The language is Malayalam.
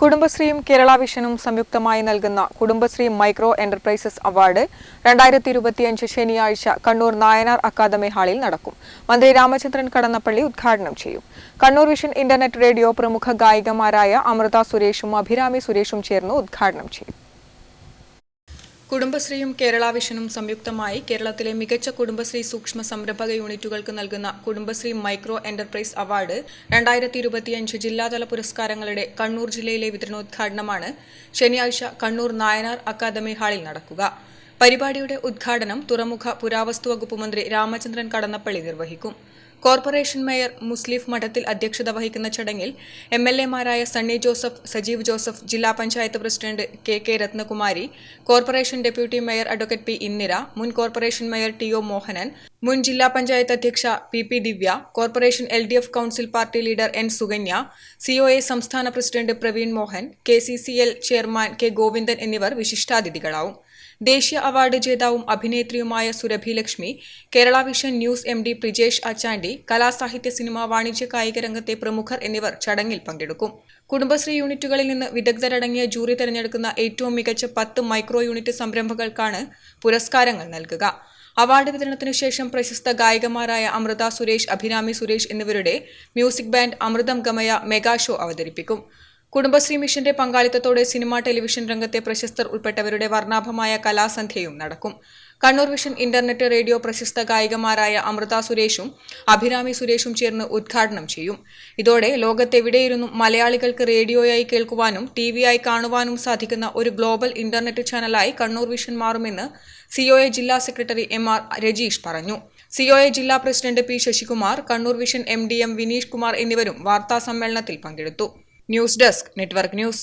കുടുംബശ്രീയും കേരള വിഷനും സംയുക്തമായി നൽകുന്ന കുടുംബശ്രീ മൈക്രോ എന്റർപ്രൈസസ് അവാർഡ് രണ്ടായിരത്തി ഇരുപത്തിയഞ്ച് ശനിയാഴ്ച കണ്ണൂർ നായനാർ അക്കാദമി ഹാളിൽ നടക്കും. മന്ത്രി രാമചന്ദ്രൻ കടന്നപ്പള്ളി ഉദ്ഘാടനം ചെയ്യും. കണ്ണൂർ വിഷൻ ഇന്റർനെറ്റ് റേഡിയോ പ്രമുഖ ഗായികമാരായ അമൃത സുരേഷും അഭിരാമി സുരേഷും ചേർന്ന് ഉദ്ഘാടനം ചെയ്യും. കുടുംബശ്രീയും കേരള വിഷനും സംയുക്തമായി കേരളത്തിലെ മികച്ച കുടുംബശ്രീ സൂക്ഷ്മ സംരംഭക യൂണിറ്റുകൾക്ക് നൽകുന്ന കുടുംബശ്രീ മൈക്രോ എന്റർപ്രൈസ് അവാർഡ് രണ്ടായിരത്തി ഇരുപത്തിയഞ്ച് ജില്ലാതല പുരസ്കാരങ്ങളുടെ കണ്ണൂർ ജില്ലയിലെ വിതരണോദ്ഘാടനമാണ്. ശനിയാഴ്ച കണ്ണൂർ നായനാർ അക്കാദമി ഹാളിൽ നടക്കുക. പരിപാടിയുടെ ഉദ്ഘാടനം തുറമുഖ പുരാവസ്തു വകുപ്പ് മന്ത്രി രാമചന്ദ്രൻ കടന്നപ്പള്ളി നിർവഹിക്കും. കോർപ്പറേഷൻ മേയർ മുസ്ലിഫ് മഠത്തിൽ അധ്യക്ഷത വഹിക്കുന്ന ചടങ്ങിൽ എം എൽ എമാരായ സണ്ണി ജോസഫ് സജീവ് ജോസഫ് ജില്ലാ panchayat president K K Rathnakumari corporation deputy mayor advocate P Indira മുൻ corporation mayor T O Mohanan മുൻ ജില്ലാ പഞ്ചായത്ത് അധ്യക്ഷ P P Divya corporation L D F council party leader N Sukanya C O A സംസ്ഥാന president Praveen Mohan K C C L chairman K Govindan എന്നിവർ വിശിഷ്ടാതിഥികളാവും. ദേശീയ അവാർഡ് ജേതാവും അഭിനേത്രിയുമായ Surabhi Lakshmi Kerala vision news M D Prijesh Achandi കലാസാഹിത്യ സിനിമ വാണിജ്യ കായിക രംഗത്തെ പ്രമുഖർ എന്നിവർ ചടങ്ങിൽ പങ്കെടുക്കും. കുടുംബശ്രീ യൂണിറ്റുകളിൽ നിന്ന് വിദഗ്ധരടങ്ങിയ ജൂറി തെരഞ്ഞെടുക്കുന്ന ഏറ്റവും മികച്ച പത്ത് മൈക്രോ യൂണിറ്റ് സംരംഭങ്ങൾക്കാണ് പുരസ്കാരങ്ങൾ നൽകുക. അവാർഡ് വിതരണത്തിനു ശേഷം പ്രശസ്ത ഗായികമാരായ അമൃത സുരേഷ് അഭിരാമി സുരേഷ് എന്നിവരുടെ music band Amritam Gamaya mega show അവതരിപ്പിക്കും. കുടുംബശ്രീ മിഷന്റെ പങ്കാളിത്തത്തോടെ സിനിമ ടെലിവിഷൻ രംഗത്തെ പ്രശസ്തർ ഉൾപ്പെട്ടവരുടെ വർണാഭമായ കലാസന്ധ്യയും നടക്കും. കണ്ണൂർ വിഷൻ ഇന്റർനെറ്റ് റേഡിയോ പ്രശസ്ത ഗായികമാരായ അമൃത സുരേഷും അഭിരാമി സുരേഷും ചേർന്ന് ഉദ്ഘാടനം ചെയ്യും. ഇതോടെ ലോകത്തെവിടെയിരുന്നും മലയാളികൾക്ക് റേഡിയോയായി കേൾക്കുവാനും ടി വിയായി കാണുവാനും സാധിക്കുന്ന ഒരു ഗ്ലോബൽ ഇന്റർനെറ്റ് ചാനലായി കണ്ണൂർ വിഷൻ മാറുമെന്ന് സിഒഎ ജില്ലാ സെക്രട്ടറി എം ആർ രജീഷ് പറഞ്ഞു. സിഒഎ ജില്ലാ president P Sasikumar Kannur vision M D M Vineesh Kumar എന്നിവരും വാർത്താ സമ്മേളനത്തിൽ പങ്കെടുത്തു. News desk network news